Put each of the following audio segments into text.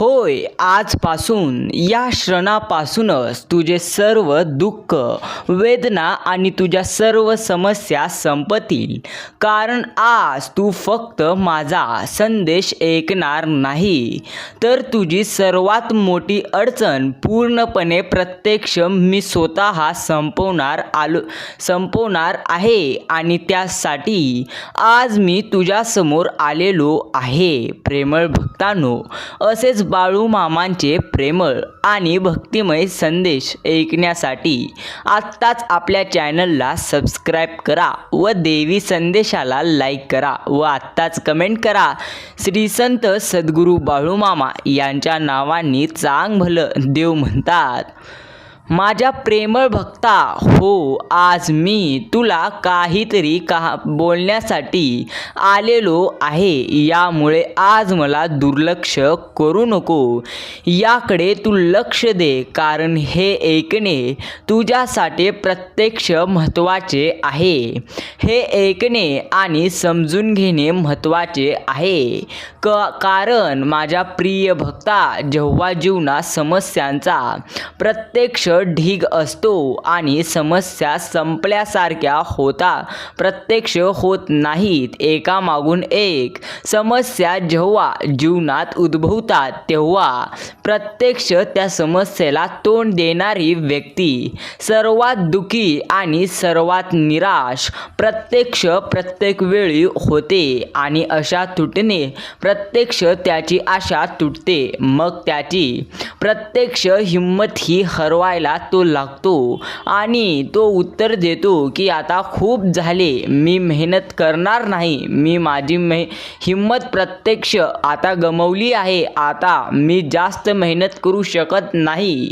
होय आजपासून या क्षणापासूनच तुझे सर्व दुःख वेदना आणि तुझ्या सर्व समस्या संपतील. कारण आज तू फक्त माझा संदेश ऐकणार नाही. तर तुझी सर्वात मोठी अडचण पूर्णपणे प्रत्यक्ष मी स्वतः संपवणार आलो संपवणार आहे आणि त्यासाठी आज मी तुझ्यासमोर आलेलो आहे. प्रेमळ भक्तांनो असेच बाळू मामांचे प्रेमळ आणि भक्तिमय संदेश ऐकण्यासाठी आत्ताच आपल्या चॅनलला सबस्क्राईब करा व देवी संदेशाला लाईक करा व आत्ताच कमेंट करा. श्री संत सद्गुरू बाळूमामा यांच्या नावांनी चांग भलं देव म्हणतात. माझ्या प्रेमळ भक्ता हो आज मी तुला काहीतरी का बोलण्यासाठी आलेलो आहे. यामुळे आज मला दुर्लक्ष करू नको. याकडे तू लक्ष दे कारण हे ऐकणे तुझ्यासाठी प्रत्यक्ष महत्त्वाचे आहे. हे ऐकणे आणि समजून घेणे महत्त्वाचे आहे. क कारण माझ्या प्रिय भक्ता जेव्हा जीवनात समस्यांचा प्रत्यक्ष ढीग असतो आणि समस्या संपल्यासारख्या होता. प्रत्यक्ष होत नाहीत एकामागून एक. समस्या जेव्हा जीवनात उद्भवतात तेव्हा प्रत्यक्ष त्या समस्येला तोंड देणारी व्यक्ती सर्वात दुखी आणि सर्वात निराश प्रत्यक्ष प्रत्येक वेळी होते आणि अशा तुटणे प्रत्यक्ष त्याची आशा तुटते. मग त्याची प्रत्यक्ष हिंमत ही हरवायला तो लागतो आणि तो उत्तर देतो की आता खूप झाले मी मेहनत करणार नाही मी माझी मे हिंमत प्रत्यक्ष आता गमवली आहे आता मी जास्त मेहनत करू शकत नाही.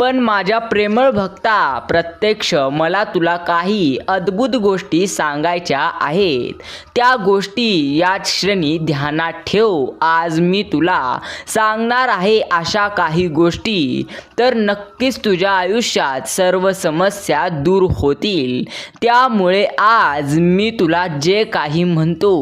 पण माझ्या प्रेमळ भक्ता प्रत्यक्ष मला तुला काही अद्भुत गोष्टी सांगायच्या आहेत. त्या गोष्टी याच श्रेणी ध्यानात ठेव आज मी तुला सांगणार आहे अशा काही गोष्टी. तर नक्कीच तुझ्या आयुष्यात सर्व समस्या दूर होतील. त्यामुळे आज मी तुला जे काही म्हणतो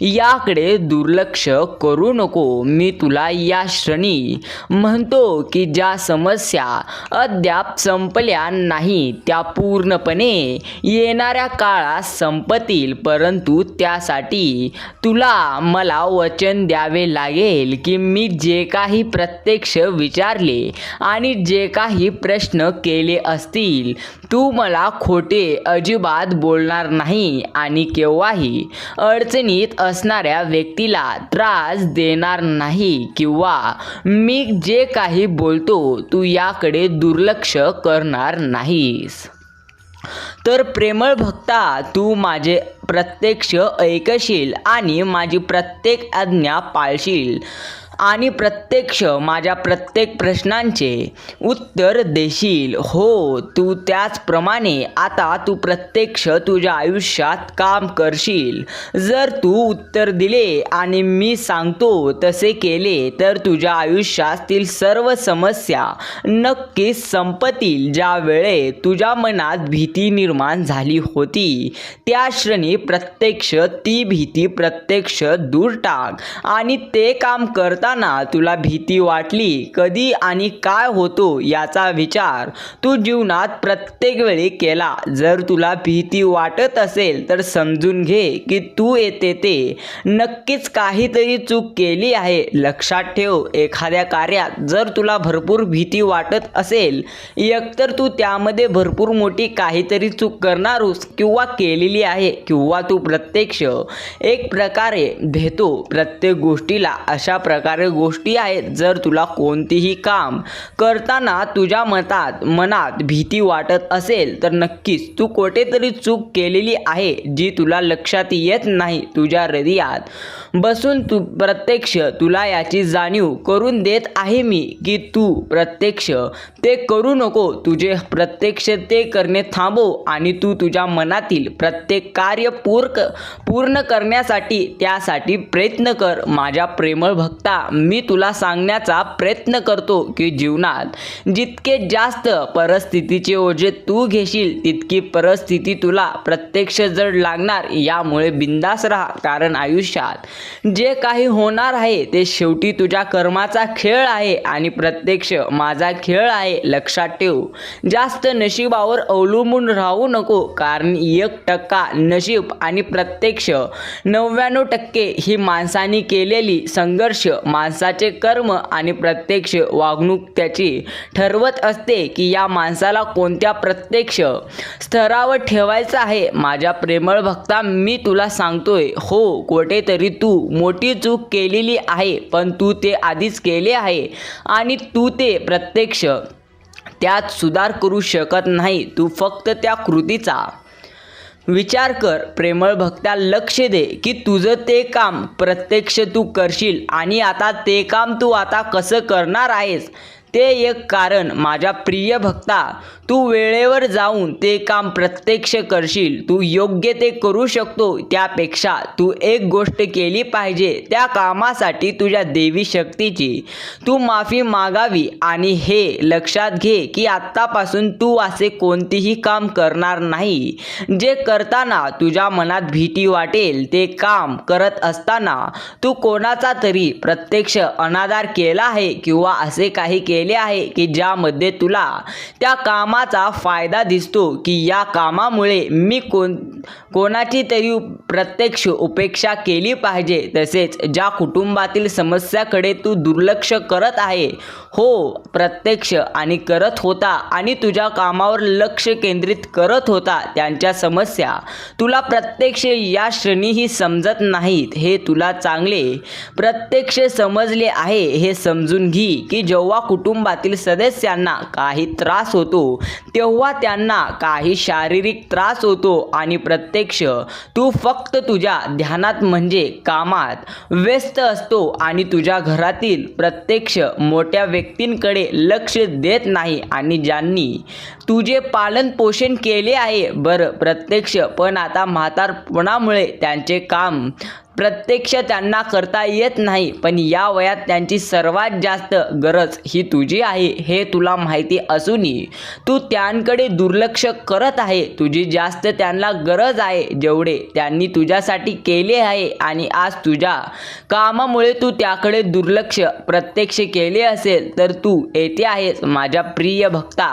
याकडे दुर्लक्ष करू नको. मी तुला या श्रेणी म्हणतो की ज्या समस्या अद्याप संपल्या नाही त्या पूर्णपणे येणाऱ्या काळात संपतील. परंतु त्यासाठी तुला मला वचन द्यावे लागेल की मी जे काही प्रत्यक्ष विचारले आणि जे काही प्रश्न केले असतील. तू मला खोटे अजिबात बोलणार नाही आणि केव्हाही अडचणीत असणाऱ्या व्यक्तीला त्रास देणार नाही किंवा मी जे काही बोलतो तू याकडे दुर्लक्ष करणार नाहीस. तर प्रेमळ भक्ता तू माझे प्रत्यक्ष ऐकशील आणि माझी प्रत्येक आज्ञा पाळशील. आणि प्रत्यक्ष माझ्या प्रत्येक प्रश्नांचे उत्तर देशील. हो तू त्याचप्रमाणे आता तू प्रत्यक्ष तुझ्या आयुष्यात काम करशील. जर तू उत्तर दिले आणि मी सांगतो तसे केले तर तुझ्या आयुष्यातील सर्व समस्या नक्कीच संपतील. ज्या वेळे तुझ्या मनात भीती निर्माण झाली होती त्या क्षणी प्रत्यक्ष ती भीती प्रत्यक्ष दूर टाक आणि ते काम करता करताना तुला भीती वाटली कधी आणि काय होतो याचा विचार तू जीवनात प्रत्येक वेळी केला. जर तुला भीती वाटत असेल तर समजून घे की तू येते ते. नक्कीच काहीतरी चूक केली आहे. लक्षात ठेव एखाद्या कार्यात जर तुला भरपूर भीती वाटत असेल एकतर तू त्यामध्ये भरपूर मोठी काहीतरी चूक करणारूस किंवा केलेली आहे किंवा तू प्रत्यक्ष एक प्रकारे भेतो प्रत्येक गोष्टीला. अशा प्रकारे गोष्टी आहेत जर तुला कोणतीही काम करताना तुझ्या मतात मनात भीती वाटत असेल तर नक्कीच तू कुठेतरी चूक केलेली आहे जी तुला लक्षात येत नाही तुझ्या हृदयात. बसून तू प्रत्यक्ष तुला याची जाणीव करून देत आहे मी की तू प्रत्यक्ष ते करू नको तुझे प्रत्यक्ष ते करणे थांबव आणि तू तुझ्या मनातील प्रत्येक कार्य पूर्क पूर्ण करण्यासाठी त्यासाठी प्रयत्न कर माझ्या प्रेमळ भक्ता. मी तुला सांगण्याचा प्रयत्न करतो की जीवनात जितके जास्त परिस्थितीचे ओझे तू घेशील तितकी परिस्थिती तुला प्रत्यक्ष जड लागणार. यामुळे बिंदास राहा. कारण आयुष्यात जे काही होणार आहे ते शेवटी तुझ्या कर्माचा खेळ आहे आणि प्रत्यक्ष माझा खेळ आहे. लक्षात ठेव जास्त नशिबावर अवलंबून राहू नको. कारण एक टक्का नशीब आणि प्रत्यक्ष नव्याण्णव टक्के ही माणसाने केलेली संघर्ष माणसाचे कर्म आणि प्रत्यक्ष वागणूक त्याची ठरवत असते की या माणसाला कोणत्या प्रत्यक्ष स्तरावर ठेवायचं आहे? माझ्या प्रेमळ भक्ता मी तुला सांगतोय हो कुठेतरी तू मोठी चूक केलेली आहे पण तू ते आधीच केले आहे आणि तू ते प्रत्यक्ष. त्यात सुधार करू शकत नाही तू फक्त त्या कृतीचा विचार कर प्रेमळ भक्ता लक्ष दे की तुझं ते काम प्रत्यक्ष तू करशील आणि आता ते काम तू आता कसं करणार आहेस? ते एक कारण. माझ्या प्रिय भक्ता तू वेळेवर जाऊन ते काम प्रत्यक्ष करशील. तू योग्य ते करू शकतो. त्यापेक्षा तू एक गोष्ट केली पाहिजे. त्या कामासाठी तुझ्या देवी शक्तीची. तू माफी मागावी आणि हे लक्षात घे की आत्तापासून तू असे कोणतेही काम करणार नाही. जे करताना तुझ्या मनात भीती वाटेल ते काम करत असताना तू कोणाचा तरी प्रत्यक्ष अनादार केला आहे किंवा असे काही केले आहे की ज्यामध्ये तुला त्या कामाचा फायदा दिसतो की या कामामुळे मी कोण कोणाची तरी प्रत्यक्ष उपेक्षा केली पाहिजे. तसेच ज्या कुटुंबातील समस्याकडे तू दुर्लक्ष करत आहे हो प्रत्यक्ष आणि करत होता आणि तुझ्या कामावर लक्ष केंद्रित करत होता त्यांच्या समस्या तुला प्रत्यक्ष या श्रेणीही समजत नाहीत. हे तुला चांगले प्रत्यक्ष समजले आहे हे समजून घे की जेव्हा कुटुंब कुटुंबातील सदस्यांना काही त्रास होतो तेव्हा त्यांना काही शारीरिक त्रास होतो आणि प्रत्यक्ष तू फक्त तुझ्या ध्यानात म्हणजे कामात व्यस्त असतो आणि तुझ्या घरातील प्रत्यक्ष मोठ्या व्यक्तींकडे लक्ष देत नाही आणि ज्यांनी तुझे पालन पोषण केले आहे बरं प्रत्यक्ष पण आता म्हातारपणामुळे त्यांचे काम प्रत्यक्ष त्यांना करता येत नाही. पण या वयात त्यांची सर्वात जास्त गरज ही तुझी आहे हे तुला माहिती असूनही. तू त्यांकडे दुर्लक्ष करत आहे. तुझी जास्त त्यांना गरज आहे जेवढे त्यांनी तुझ्यासाठी केले आहे आणि आज तुझ्या कामामुळे तू त्याकडे दुर्लक्ष प्रत्यक्ष केले असेल तर तू येथे आहेस माझ्या प्रिय भक्ता.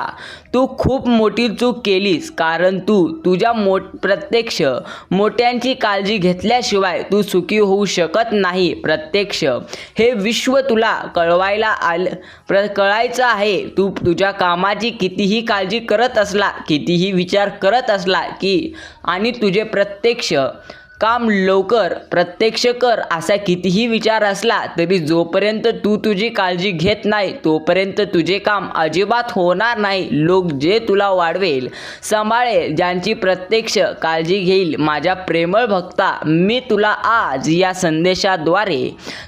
तू खूप मोठी चूक केलीस कारण तू तुझ्या मोठ प्रत्यक्ष मोठ्यांची काळजी घेतल्याशिवाय तू सुखी होऊ शकत नाही प्रत्यक्ष. हे विश्व तुला कळवायला आलं प्र कळायचं आहे. तू तुझ्या कामाची कितीही काळजी करत असला कितीही विचार करत असला की आणि तुझे प्रत्यक्ष काम लवकर प्रत्यक्ष कर असा कितीही विचार असला तरी जोपर्यंत तू तुझी काळजी घेत नाही तोपर्यंत तुझे काम अजिबात होणार नाही. लोक जे तुला वाढवेल सांभाळेल ज्यांची प्रत्यक्ष काळजी घेईल माझ्या प्रेमळ भक्ता मी तुला आज या संदेशाद्वारे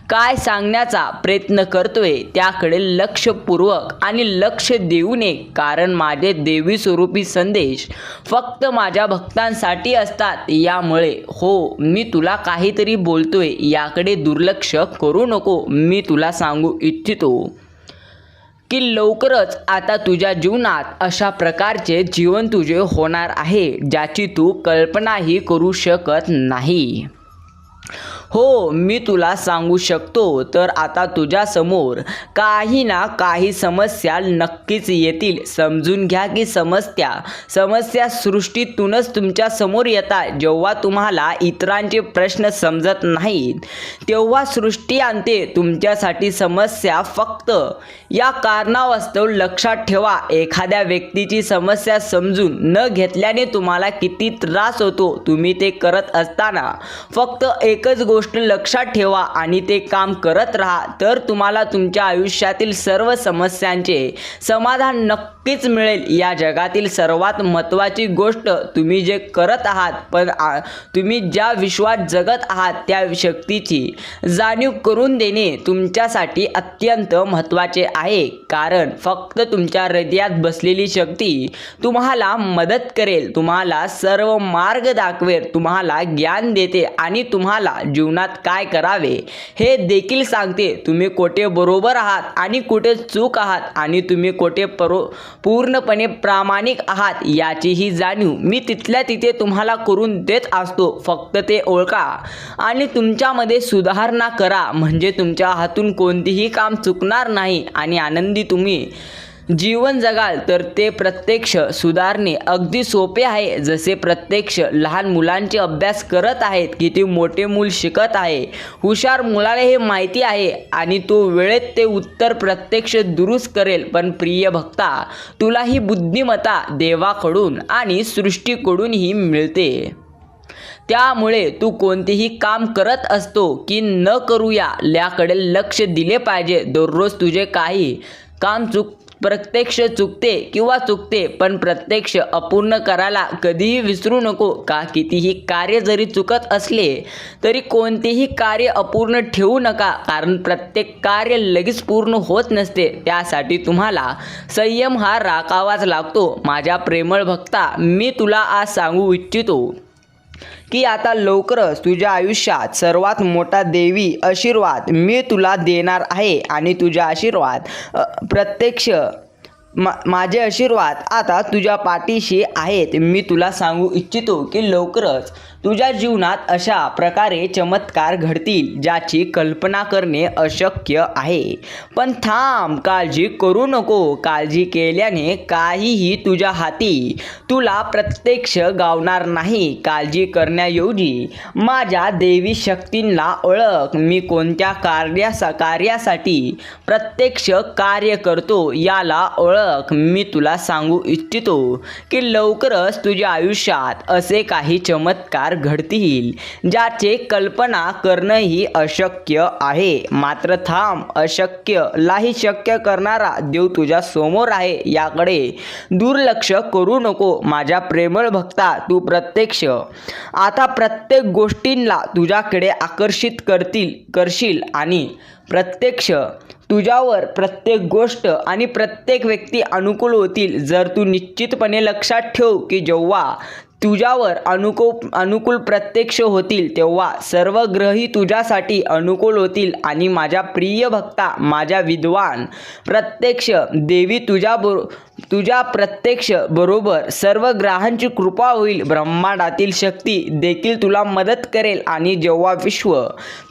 काय सांगण्याचा प्रयत्न करतोय त्याकडे लक्षपूर्वक आणि लक्ष देऊ नये. कारण माझे देवी स्वरूपी संदेश फक्त माझ्या भक्तांसाठी असतात. यामुळे हो मी तुला काहीतरी बोलतोय याकडे दुर्लक्ष करू नको मी तुला सांगू इच्छितो. की लवकरच आता तुझ्या जीवनात अशा प्रकारचे जीवन तुझे होणार आहे ज्याची तू कल्पनाही करू शकत नाही. हो मी तुला सांगू शकतो तर आता तुझ्यासमोर काही ना काही समस्या नक्कीच येतील. समजून घ्या की समस्या समस्या सृष्टीतूनच तुमच्यासमोर येतात. जेव्हा तुम्हाला इतरांचे प्रश्न समजत नाहीत तेव्हा सृष्टी आणते. तुमच्यासाठी समस्या फक्त या कारणावास्तव लक्षात ठेवा. एखाद्या व्यक्तीची समस्या समजून न घेतल्याने तुम्हाला किती त्रास होतो. तुम्ही ते करत असताना फक्त एकच गोष्ट गोष्ट लक्षात ठेवा आणि ते काम करत राहा. तर तुम्हाला तुमच्या आयुष्यातील सर्व समस्यांचे समाधान नक्कीच मिळेल. या जगातील सर्वात महत्त्वाची गोष्ट तुम्ही जे करत आहात पण तुम्ही ज्या विश्वात जगत आहात त्या शक्तीची जाणीव करून देणे तुमच्यासाठी अत्यंत महत्त्वाचे आहे. कारण फक्त तुमच्या हृदयात बसलेली शक्ती तुम्हाला मदत करेल. तुम्हाला सर्व मार्ग दाखवेल. तुम्हाला ज्ञान देते आणि तुम्हाला जीवनात काय करावे हे देखील सांगते. तुम्ही कोठे बरोबर आहात आणि कुठे चूक आहात आणि तुम्ही कोठे परो पूर्णपणे प्रामाणिक आहात याचीही जाणीव मी तिथल्या तिथे तुम्हाला करून देत असतो. फक्त ते ओळखा आणि तुमच्यामध्ये सुधारणा करा. म्हणजे तुमच्या हातून कोणतीही काम चुकणार नाही आणि आनंदी तुम्ही जीवन जगाल तर ते प्रत्यक्ष सुधारणे अगदी सोपे आहे जसे प्रत्यक्ष लहान मुलांचे अभ्यास करत आहेत की ते मोठे मूल शिकत आहे. हुशार मुलाला हे माहिती आहे आणि तो वेळेत ते उत्तर प्रत्यक्ष दुरुस्त करेल. पण प्रिय भक्ता तुला ही बुद्धिमत्ता देवाकडून आणि सृष्टीकडूनही मिळते. त्यामुळे तू कोणतेही काम करत असतो की न करूया याकडे लक्ष दिले पाहिजे. दररोज तुझे काही काम चुक प्रत्यक्ष चुकते किंवा चुकते पण प्रत्यक्ष अपूर्ण करायला कधीही विसरू नको का? कितीही कार्य जरी चुकत असले तरी कोणतेही कार्य अपूर्ण ठेवू नका. कारण प्रत्येक कार्य लगेच पूर्ण होत नसते. त्यासाठी तुम्हाला संयम हा राखावाच लागतो. माझ्या प्रेमळ भक्ता मी तुला आज सांगू इच्छितो. की आता लवकरच तुझ्या आयुष्यात सर्वात मोठा देवी आशीर्वाद मी तुला देणार आहे आणि तुझा आशीर्वाद प्रत्यक्ष मा माझे आशीर्वाद आता तुझ्या पाठीशी आहेत. मी तुला सांगू इच्छितो की लवकरच तुझ्या जीवनात अशा प्रकारे चमत्कार घडतील ज्याची कल्पना करणे अशक्य आहे. पण थांब काळजी करू नको. काळजी केल्याने काहीही तुझ्या हाती तुला प्रत्यक्ष गावणार नाही. काळजी करण्याऐवजी माझ्या देवी शक्तींना ओळख. मी कोणत्या कार्यासा कार्यासाठी प्रत्यक्ष कार्य करतो याला ओळख. मी तुला सांगू इच्छितो की लवकरच तुझ्या आयुष्यात असे काही चमत्कार घडतील ज्याचे कल्पना करणंही अशक्य आहे. मात्र थांब अशक्य लाही शक्य करणारा देव तुझ्या समोर आहे याकडे दुर्लक्ष करू नको. माझ्या प्रेमळ भक्ता तू प्रत्यक्ष. आता प्रत्येक गोष्टींना तुझ्याकडे आकर्षित करतील करशील आणि प्रत्यक्ष. तुझ्यावर प्रत्येक गोष्ट आणि प्रत्येक व्यक्ती अनुकूल होतील. जर तू निश्चितपणे लक्षात ठेव की जेव्हा तुझ्यावर अनुको अनुकूल प्रत्यक्ष होतील तेव्हा सर्व ग्रही तुझ्यासाठी अनुकूल होतील आणि माझ्या प्रिय भक्ता माझ्या विद्वान प्रत्यक्ष देवी तुझ्या बरो तुझ्या प्रत्यक्ष बरोबर सर्व ग्रहांची कृपा होईल ब्रह्मांडातील शक्ती देखील तुला मदत करेल आणि जेव्हा विश्व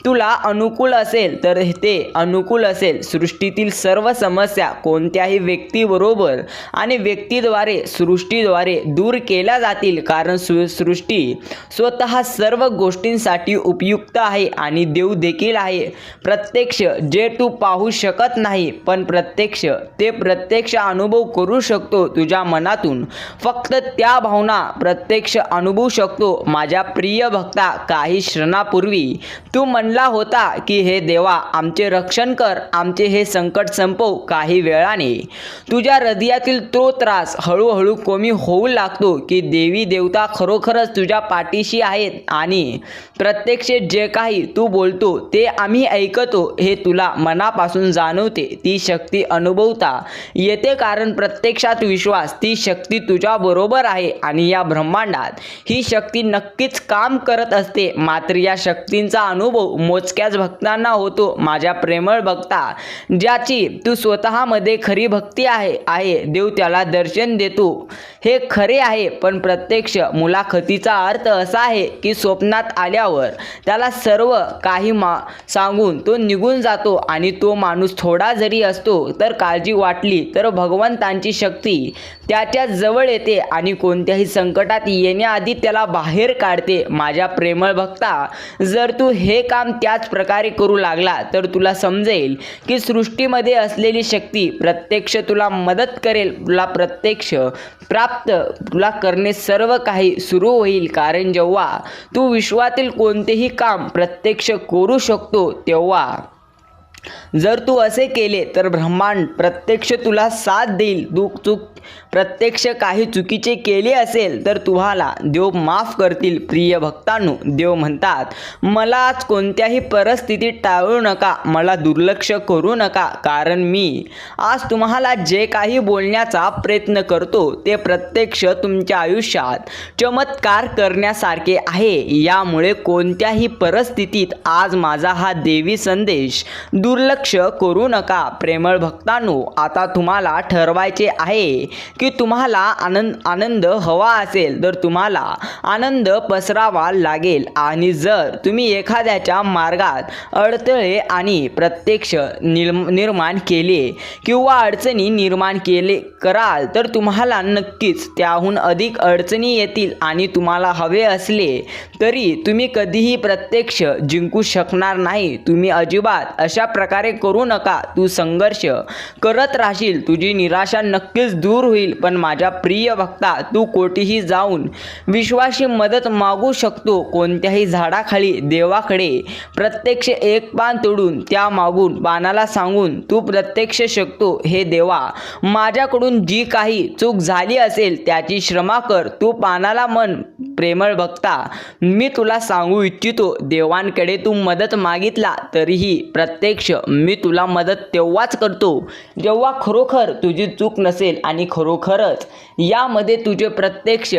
तुला अनुकूल असेल तर ते अनुकूल असेल. सृष्टीतील सर्व समस्या कोणत्याही व्यक्तीबरोबर आणि व्यक्तीद्वारे सृष्टीद्वारे दूर केल्या जातील कारण कारण सृष्टी स्वतः सर्व गोष्टींसाठी उपयुक्त आहे आणि देव देखील आहे. प्रत्यक्ष जे तू पाहू शकत नाही पण प्रत्यक्ष ते प्रत्यक्ष अनुभव करू शकतो तुझ्या मनातून. फक्त त्या भावना प्रत्यक्ष अनुभवू शकतो. माझ्या प्रिय भक्ता काही क्षणापूर्वी तू म्हणला होता की हे देवा आमचे रक्षण कर आमचे हे संकट संपव काही वेळाने. तुझ्या हृदयातील तो त्रास हळूहळू कमी होऊ लागतो की देवी देव देवता खरोखरच तुझ्या पाठीशी आहेत आणि प्रत्यक्ष जे काही तू बोलतो ते आम्ही ऐकतो हे तुला मनापासून जाणवते. ती शक्ती अनुभवता येते कारण प्रत्यक्षात विश्वास ती शक्ती तुझ्या बरोबर आहे आणि या ब्रह्मांडात ही शक्ती नक्कीच काम करत असते. मात्र या शक्तींचा अनुभव मोजक्याच भक्तांना होतो. माझ्या प्रेमळ भक्ता ज्याची तू स्वतःमध्ये खरी भक्ती आहे आहे देव त्याला दर्शन देतो. हे खरे आहे पण प्रत्यक्ष मुलाखतीचा अर्थ असा आहे की स्वप्नात आल्यावर त्याला सर्व काही मा सांगून तो निघून जातो आणि तो माणूस थोडा जरी असतो तर काळजी वाटली तर भगवंतांची शक्ती त्याच्याजवळ येते आणि कोणत्याही संकटात येण्याआधी त्याला बाहेर काढते. माझ्या प्रेमळ भक्ता जर तू हे काम त्याच प्रकारे करू लागला तर तुला समजेल की सृष्टीमध्ये असलेली शक्ती प्रत्यक्ष तुला मदत करेल. तुला प्रत्यक्ष प्राप्त तुला करणे सर्व काही सुरू होईल. कारण जेव्हा तू विश्वातील कोणतेही काम प्रत्यक्ष करू शकतो तेव्हा जर तू असे केले तर ब्रह्मांड प्रत्यक्ष तुला साथ देईल. दुःख चूक प्रत्यक्ष काही चुकीचे केले असेल तर तुम्हाला देव माफ करतील प्रिय भक्तांनो. देव म्हणतात मला आज कोणत्याही परिस्थितीत टाळू नका मला दुर्लक्ष करू नका कारण मी आज तुम्हाला जे काही बोलण्याचा प्रयत्न करतो ते प्रत्यक्ष तुमच्या आयुष्यात चमत्कार करण्यासारखे आहे. यामुळे कोणत्याही परिस्थितीत आज माझा हा देवी संदेश दुर्लक्ष करू नका प्रेमळ भक्तांनो. आता तुम्हाला ठरवायचे आहे की तुम्हाला आनंद आनंद हवा असेल तर तुम्हाला आनंद पसरावा लागेल. आणि जर तुम्ही एखाद्याच्या मार्गात अडथळे आणि प्रत्यक्ष निर्म निर्माण केले किंवा अडचणी निर्माण केले कराल तर तुम्हाला नक्कीच त्याहून अधिक अडचणी येतील आणि तुम्हाला हवे असले तरी तुम्ही कधीही प्रत्यक्ष जिंकू शकणार नाही. तुम्ही अजिबात अशा प्रकारे करू नका. तू संघर्ष करत राहशील. तुझी निराशा नक्कीच दूर होईल पण माझ्या प्रिय भक्ता तू कोठेही जाऊन विश्वाशी मदत मागू शकतो. कोणत्याही झाडाखाली देवाकडे प्रत्यक्ष एक पान तोडून त्या मागून पानाला सांगून तू प्रत्यक्ष शकतो. हे देवा माझ्याकडून जी काही चूक झाली असेल त्याची श्रमा कर. तू पानाला मन प्रेमळ भक्ता मी तुला सांगू इच्छितो. देवांकडे तू मदत मागितला तरीही प्रत्यक्ष मी तुला मदत तेव्हाच करतो. जेव्हा खरोखर तुझी चूक नसेल आणि खरोखरच यामध्ये तुझे प्रत्यक्ष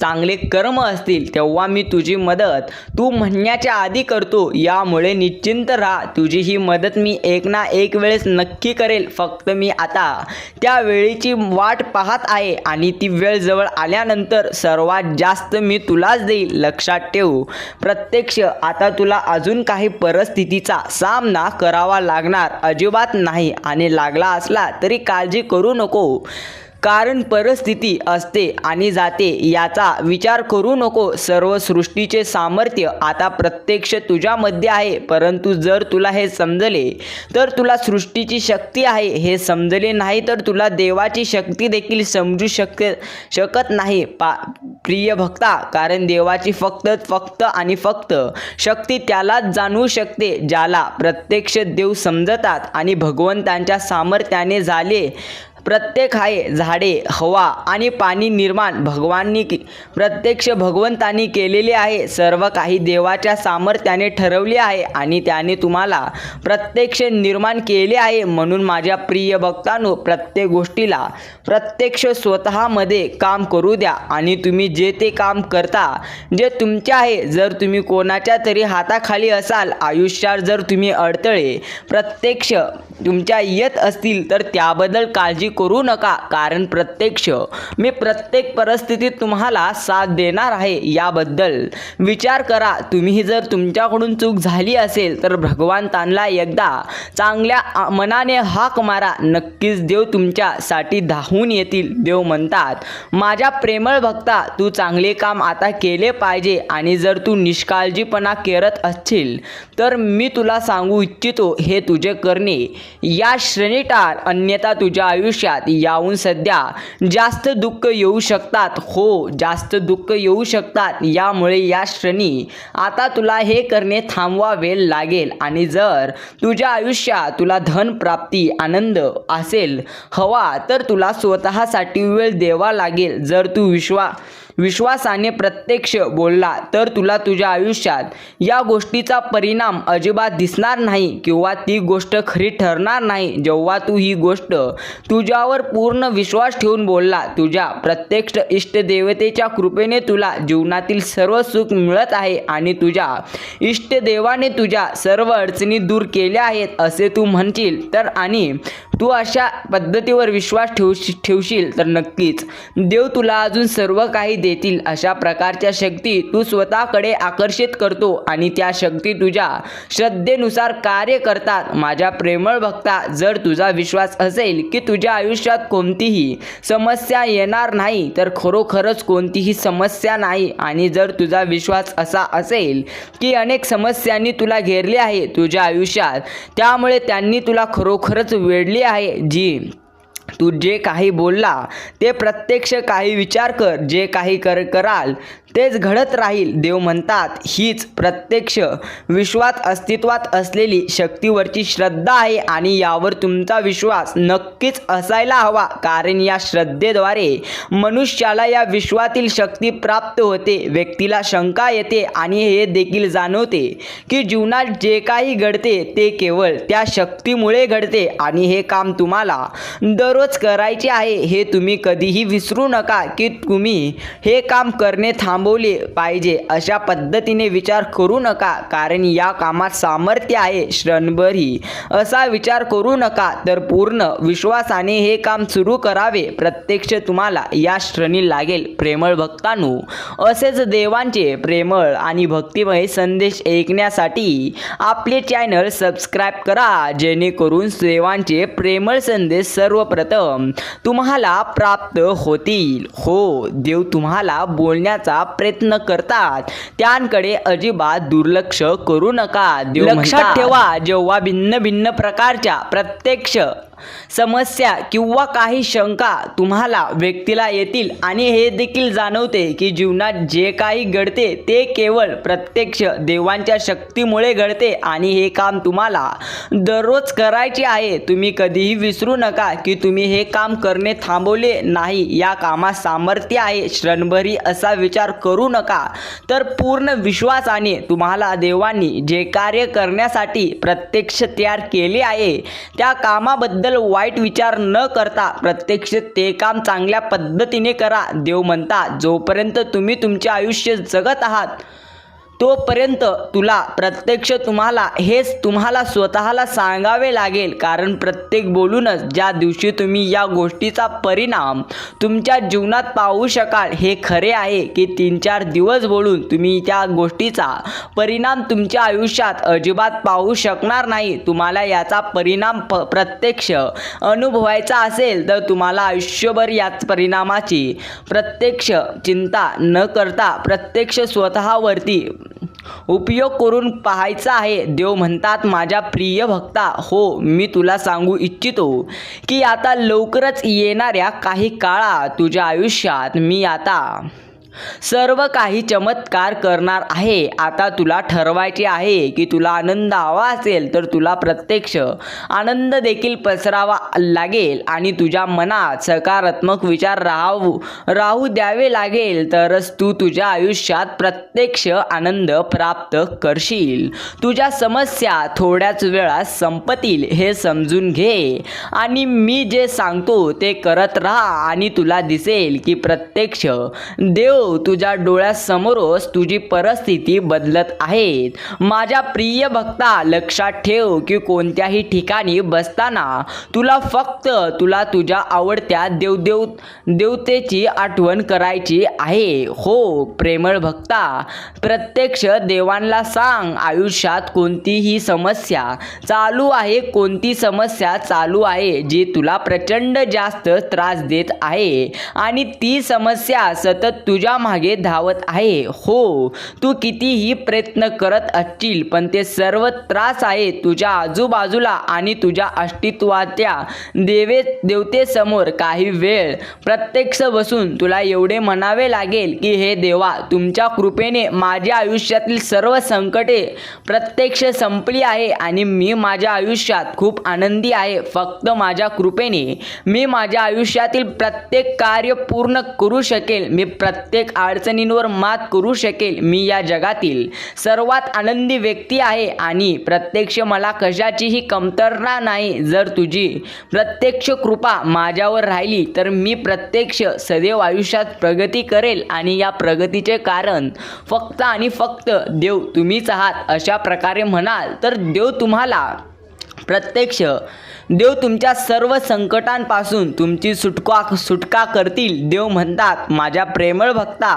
चांगले कर्म असतील तेव्हा मी तुझी मदत तू म्हणण्याच्या आधी करतो यामुळे निश्चिंत राहा. तुझी ही मदत मी एक ना एक वेळेस नक्की करेल फक्त मी आता. त्या वेळेची वाट पाहत आहे आणि ती वेळ जवळ आल्यानंतर सर्वात जास्त मी तुलाच देईल लक्षात ठेवू. प्रत्यक्ष आता तुला अजून काही परिस्थितीचा सामना करावा लागणार अजिबात नाही आणि लागला असला तरी काळजी करू नको. कारण परिस्थिती असते आणि जाते याचा विचार करू नको. सर्व सृष्टीचे सामर्थ्य आता प्रत्यक्ष तुझ्यामध्ये आहे परंतु जर तुला हे समजले तर तुला सृष्टीची शक्ती आहे. हे समजले नाही तर तुला देवाची शक्ती देखील समजू शक शकत नाही. पा प्रिय भक्ता कारण देवाची फक्त फक्त आणि फक्त शक्ती त्यालाच जाणवू शकते ज्याला प्रत्यक्ष देव समजतात आणि भगवंतांच्या सामर्थ्याने झाले. प्रत्येक आहे झाडे हवा आणि पाणी निर्माण भगवाननी प्रत्यक्ष भगवंतांनी केलेले आहे. सर्व काही देवाच्या सामर्थ्याने ठरवले आहे आणि त्याने तुम्हाला प्रत्यक्ष निर्माण केले आहे म्हणून माझ्या प्रिय भक्तांनो प्रत्येक गोष्टीला प्रत्यक्ष स्वतःमध्ये काम करू द्या आणि तुम्ही जे ते काम करता जे तुमचे आहे जर तुम्ही कोणाच्या तरी हाताखाली असाल आयुष्यात जर तुम्ही अडथळे प्रत्यक्ष तुमच्या येत असतील तर त्याबद्दल काळजी करू नका. कारण प्रत्यक्ष मी प्रत्येक परिस्थितीत तुम्हाला साथ देणार आहे याबद्दल. विचार करा. तुम्ही जर तुमच्याकडून चूक झाली असेल तर भगवंतांना एकदा चांगल्या मनाने हाक मारा. नक्कीच देव तुमच्यासाठी धावून येतील. देव म्हणतात माझ्या प्रेमळ भक्ता तू चांगले काम आता केले पाहिजे आणि जर तू निष्काळजीपणा करत असशील तर मी तुला सांगू इच्छितो. हे तुझे करणे या श्रेणी टाळ अन्यथा तुझ्या आयुष्यात याहून सध्या जास्त दुःख येऊ शकतात. हो जास्त दुःख येऊ शकतात. यामुळे या श्रेणी आता तुला हे करणे थांबवावे लागेल. आणि जर तुझ्या आयुष्यात तुला धन प्राप्ती आनंद असेल हवा तर तुला स्वतःसाठी वेळ द्यावा लागेल. जर तू विश्वा विश्वासाने प्रत्यक्ष बोलला तर तुला तुझ्या आयुष्यात या गोष्टीचा परिणाम अजिबात दिसणार नाही किंवा ती गोष्ट खरी ठरणार नाही जेव्हा तू ही गोष्ट तुझ्यावर पूर्ण विश्वास ठेवून बोलला. तुझ्या प्रत्यक्ष इष्टदेवतेच्या कृपेने तुला जीवनातील सर्व सुख मिळत आहे आणि तुझ्या इष्टदेवाने तुझ्या सर्व अडचणी दूर केल्या आहेत असे तू म्हणशील. तर आणि तू अशा पद्धतीवर विश्वास ठेवू ठेवशील तर नक्कीच. देव तुला अजून सर्व काही देतील. अशा प्रकारच्या शक्ती तू स्वतःकडे आकर्षित करतो आणि त्या शक्ती तुझ्या श्रद्धेनुसार कार्य करतात. माझ्या प्रेमळ भक्ता जर तुझा विश्वास असेल की तुझ्या आयुष्यात कोणतीही समस्या येणार नाही तर खरोखरच कोणतीही समस्या नाही. आणि जर तुझा विश्वास असा असेल की अनेक समस्यांनी तुला घेरले आहे तुझ्या आयुष्यात त्यामुळे त्यांनी तुला खरोखरच वेढली आहे. जी तू जे काही बोलला ते प्रत्यक्ष काही विचार कर जे काही कर कराल तेच घडत राहील. देव म्हणतात हीच प्रत्यक्ष विश्वात अस्तित्वात असलेली शक्तीवरची श्रद्धा आहे आणि यावर तुमचा विश्वास नक्कीच असायला हवा कारण या श्रद्धेद्वारे मनुष्याला या विश्वातील शक्ती प्राप्त होते व्यक्तीला शंका येते आणि हे देखील जाणवते की जीवनात जे काही घडते ते केवळ त्या शक्तीमुळे घडते आणि हे काम तुम्हाला दररोज करायचे आहे हे तुम्ही कधीही विसरू नका की तुम्ही हे काम करणे थांब थांबवली पाहिजे. अशा पद्धतीने विचार करू नका कारण या कामात सामर्थ्य आहे क्षणभरही. असा विचार करू नका तर पूर्ण विश्वासाने हे काम सुरू करावे. प्रत्यक्ष तुम्हाला या श्रेणी लागेल प्रेमळ भक्तांनो. असेच देवांचे प्रेमळ आणि भक्तिमय संदेश ऐकण्यासाठी आपले चॅनल सबस्क्राईब करा जेणेकरून देवांचे प्रेमळ संदेश सर्वप्रथम तुम्हाला प्राप्त होतील. हो देव तुम्हाला बोलण्याचा प्रयत्न करतात. त्यांकडे अजिबात दुर्लक्ष करू नका. लक्षात ठेवा जेव्हा भिन्न भिन्न प्रकारच्या प्रत्यक्ष समस्या किंवा काही शंका तुम्हाला व्यक्तीला येतील आणि हे देखील जाणवते की जीवनात जे काही घडते ते केवळ प्रत्यक्ष देवांच्या शक्तीमुळे घडते आणि हे काम तुम्हाला दररोज करायचे आहे. तुम्ही कधीही विसरू नका की तुम्ही हे काम करणे थांबवले नाही. या कामात सामर्थ्य आहे. क्षणभरी असा विचार करू नका. तर पूर्ण विश्वासाने तुम्हाला देवांनी जे कार्य करण्यासाठी प्रत्यक्ष तयार केले आहे. त्या कामाबद्दल वाईट विचार न करता प्रत्यक्ष ते काम चांगल्या पद्धतीने करा देव म्हणता जोपर्यंत तुम्ही तुमचे आयुष्य जगत आहात. तोपर्यंत तुला प्रत्यक्ष तुम्हाला हेच तुम्हाला स्वतःला सांगावे लागेल. कारण प्रत्येक बोलूनच ज्या दिवशी तुम्ही या गोष्टीचा परिणाम तुमच्या जीवनात पाहू शकाल हे खरे आहे की तीन चार दिवस बोलून तुम्ही त्या गोष्टीचा परिणाम तुमच्या आयुष्यात अजिबात पाहू शकणार नाही. तुम्हाला याचा परिणाम प प्रत्यक्ष अनुभवायचा असेल तर तुम्हाला आयुष्यभर याच परिणामाची प्रत्यक्ष चिंता न करता प्रत्यक्ष स्वतःवरती उपयोग करून पाहायचा आहे. देव म्हणतात माझ्या प्रिय भक्ता हो मी तुला सांगू इच्छितो की आता लवकरच येणाऱ्या काही काळात तुझ्या आयुष्यात मी आता सर्व काही चमत्कार करणार आहे. आता तुला ठरवायचे आहे की तुला आनंद हवा असेल तर तुला प्रत्यक्ष आनंद देखील पसरावा लागेल आणि तुझ्या मनात सकारात्मक विचार राहू राहू द्यावे लागेल. तरच तू तुझ्या आयुष्यात प्रत्यक्ष आनंद प्राप्त करशील. तुझ्या समस्या थोड्याच वेळात संपतील हे समजून घे. आणि मी जे सांगतो ते करत राहा आणि तुला दिसेल की प्रत्यक्ष देव तुझ्या डोळ्यासमोरच तुझी परिस्थिती बदलत आहेत. माझ्या प्रिय भक्ता लक्षात ठेव की कोणत्याही ठिकाणी बसताना तुला फक्त तुला तुझ्या आवडत्या देवदेव देवतेची आठवण करायची आहे. हो प्रेमळ भक्ता प्रत्यक्ष देवांना सांग आयुष्यात कोणतीही समस्या चालू आहे कोणती समस्या चालू आहे जी तुला प्रचंड जास्त त्रास देत आहे. आणि ती समस्या सतत तुझ्या मागे धावत आहे. हो तू कितीही प्रयत्न करत असशील पण ते सर्व त्रास आहे तुझ्या आजूबाजूला आणि तुझ्या अस्तित्वाच्या देवे देवतेसमोर काही वेळ प्रत्यक्ष बसून तुला एवढे म्हणावे लागेल की हे देवा तुमच्या कृपेने माझ्या आयुष्यातील सर्व संकटे प्रत्यक्ष संपली आहे आणि मी माझ्या आयुष्यात खूप आनंदी आहे. फक्त माझ्या कृपेने मी माझ्या आयुष्यातील प्रत्येक कार्य पूर्ण करू शकेल. मी प्रत्येक अडचणींवर मात करू शकेल मी या जगातील सर्वात आनंदी व्यक्ती आहे आणि प्रत्यक्ष मला कशाचीही कमतरता नाही. जर तुझी प्रत्यक्ष कृपा माझ्यावर राहिली तर मी प्रत्यक्ष सदैव आयुष्यात प्रगती करेल आणि या प्रगतीचे कारण फक्त आणि फक्त देव तुम्हीच आहात अशा प्रकारे म्हणाल तर देव तुम्हाला प्रत्यक्ष देव तुमच्या सर्व संकटांपासून तुमची सुटका सुटका करतील. देव म्हणतात माझ्या प्रेमळ भक्ता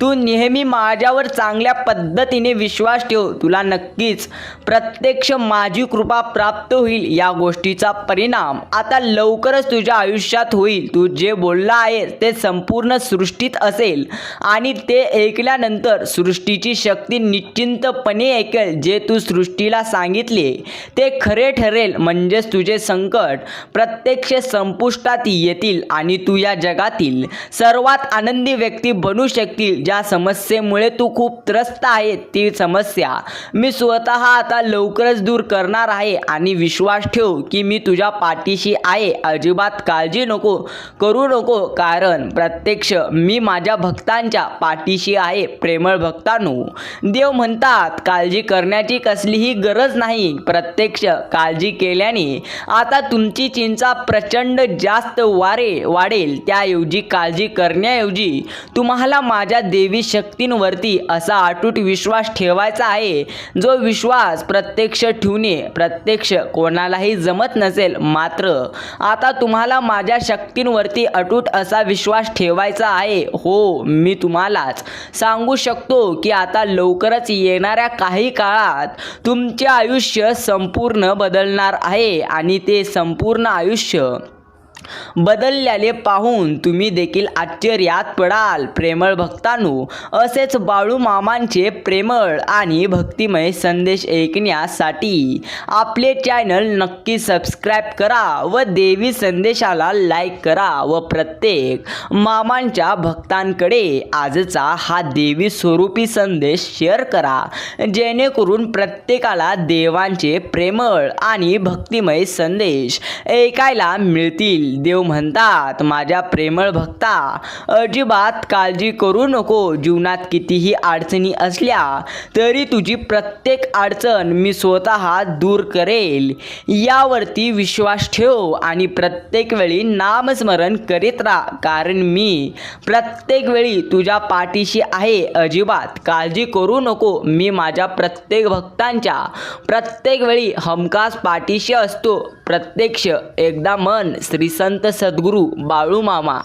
तू नेहमी माझ्यावर चांगल्या पद्धतीने विश्वास ठेव. तुला नक्कीच प्रत्यक्ष माझी कृपा प्राप्त होईल या गोष्टीचा परिणाम. आता लवकरच तुझ्या आयुष्यात होईल. तू जे बोलला आहे ते संपूर्ण सृष्टीत असेल आणि ते ऐकल्यानंतर सृष्टीची शक्ती निश्चिंतपणे ऐकेल. जे तू सृष्टीला सांगितले ते खरे ठरेल. म्हणजेच तुझे संकट प्रत्यक्ष संपुष्टात येतील आणि तू या जगातील सर्वात आनंदी व्यक्ती बनू शकतील. ज्या समस्येमुळे तू खूप त्रस्त आहे ती समस्या मी स्वतः आता लवकरच दूर करणार आहे आणि विश्वास ठेव की मी तुझ्या पाठीशी आहे. अजिबात काळजी नको करू नको कारण प्रत्यक्ष मी माझ्या भक्तांच्या पाठीशी आहे प्रेमळ भक्तांनो. देव म्हणतात काळजी करण्याची कसलीही गरज नाही. प्रत्यक्ष काळजी केल्याने आता आता तुमची चिंता प्रचंड जास्त वारे वाढेल. त्याऐवजी काळजी करण्याऐवजी तुम्हाला माझ्या देवी शक्तींवरती असा अटूट विश्वास ठेवायचा आहे. जो विश्वास प्रत्यक्ष ठेवणे प्रत्यक्ष कोणालाही जमत नसेल मात्र आता तुम्हाला माझ्या शक्तींवरती अटूट असा विश्वास ठेवायचा आहे. हो मी तुम्हालाच सांगू शकतो की आता लवकरच येणाऱ्या काही काळात तुमचे आयुष्य संपूर्ण बदलणार आहे आणि ते ते संपूर्ण आयुष्य बदलल्याने पाहून तुम्ही देखील आश्चर्यात पडाल. प्रेमळ भक्तांनो असेच बाळू मामांचे प्रेमळ आणि भक्तिमय संदेश ऐकण्यासाठी आपले चॅनल नक्की सबस्क्राईब करा व देवी संदेशाला लाईक करा व प्रत्येक मामांच्या भक्तांकडे आजचा हा देवी स्वरूपी संदेश शेअर करा. जेणेकरून प्रत्येकाला देवांचे प्रेमळ आणि भक्तिमय संदेश ऐकायला मिळतील. देव म्हणतात माझ्या प्रेमळ भक्ता अजिबात काळजी करू नको. जीवनात कितीही अडचणी असल्या तरी तुझी प्रत्येक अडचण मी स्वतः दूर करेल. यावरती विश्वास ठेव आणि प्रत्येक वेळी नामस्मरण करीत राहा कारण मी प्रत्येक वेळी तुझ्या पाठीशी आहे. अजिबात काळजी करू नको. मी माझ्या प्रत्येक भक्तांच्या प्रत्येक वेळी हमखास पाठीशी असतो. प्रत्यक्ष एकदा मन श्री संत सद्गुरू बाळू मामा